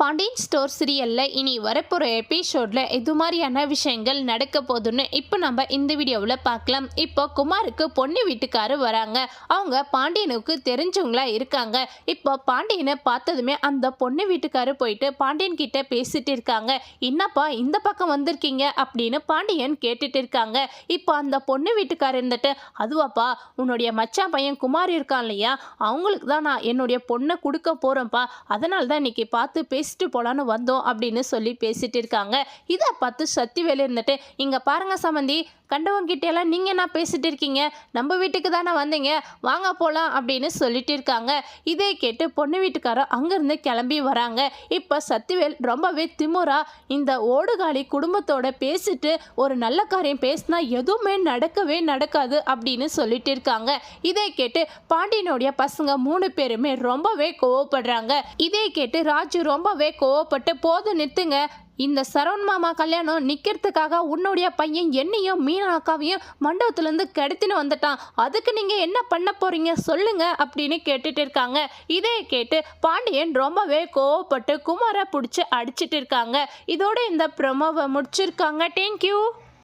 Pandian store சீரியலில் இனி வரப்போகிற எபிசோடில் இது மாதிரியான விஷயங்கள் நடக்க போகுதுன்னு இப்போ நம்ம இந்த வீடியோவில் பார்க்கலாம். இப்போ குமாருக்கு பொண்ணு வீட்டுக்காரு வராங்க. அவங்க பாண்டியனுக்கு தெரிஞ்சவங்களா இருக்காங்க. இப்போ பாண்டியனை பார்த்ததுமே அந்த பொண்ணு வீட்டுக்காரு போயிட்டு பாண்டியன் கிட்ட பேசிட்டு இருக்காங்க. என்னப்பா இந்த பக்கம் வந்திருக்கீங்க? அப்படின்னு பாண்டியன் கேட்டுட்டு இருக்காங்க. இப்போ அந்த பொண்ணு வீட்டுக்காரு இருந்துட்டு அதுவாப்பா உன்னுடைய மச்சான் பையன் குமார் இருக்கான் இல்லையா? அவங்களுக்கு தான் நான் என்னுடைய பொண்ணை கொடுக்க போகிறேன்ப்பா அதனால தான் இன்னைக்கு பார்த்து பேசிட்டு போகலான்னு வந்தோம் அப்படின்னு சொல்லி பேசிட்டு இருக்காங்க. இதை பார்த்து சத்திவேலு இருந்துட்டு இங்கே பாருங்க சம்மந்தி கண்டவங்க நீங்கள் என்ன பேசிட்டு இருக்கீங்க? நம்ம வீட்டுக்கு தானே வந்தீங்க? வாங்க போகலாம் அப்படின்னு சொல்லிட்டு இருக்காங்க. இதை கேட்டு பொண்ணு வீட்டுக்காரர் அங்கேருந்து கிளம்பி வராங்க. இப்போ சத்திவேல் ரொம்பவே திமுறா இந்த ஓடுகாலி குடும்பத்தோட பேசிட்டு ஒரு நல்ல காரியம் பேசினா எதுவுமே நடக்கவே நடக்காது அப்படின்னு சொல்லிட்டு இருக்காங்க. இதை கேட்டு பாண்டியனுடைய பசங்க மூணு பேருமே ரொம்பவே கோவப்படுறாங்க. இதை கேட்டு ராஜு ரொம்பவே கோவப்பட்டு போதும் நிறுத்துங்க. இந்த சரவண் மாமா கல்யாணம் நிற்கிறதுக்காக உன்னுடைய பையன் என்னையும் மீனா அக்காவையும் மண்டபத்துலேருந்து கெடுத்துன்னு வந்துட்டான். அதுக்கு நீங்கள் என்ன பண்ண போகிறீங்க சொல்லுங்க அப்படின்னு கேட்டுட்டு இருக்காங்க. இதை கேட்டு பாண்டியன் ரொம்பவே கோவப்பட்டு குமாரை பிடிச்சி அடிச்சிட்டு இருக்காங்க. இதோட இந்த ப்ரொமோவை முடிச்சிருக்காங்க. தேங்க்யூ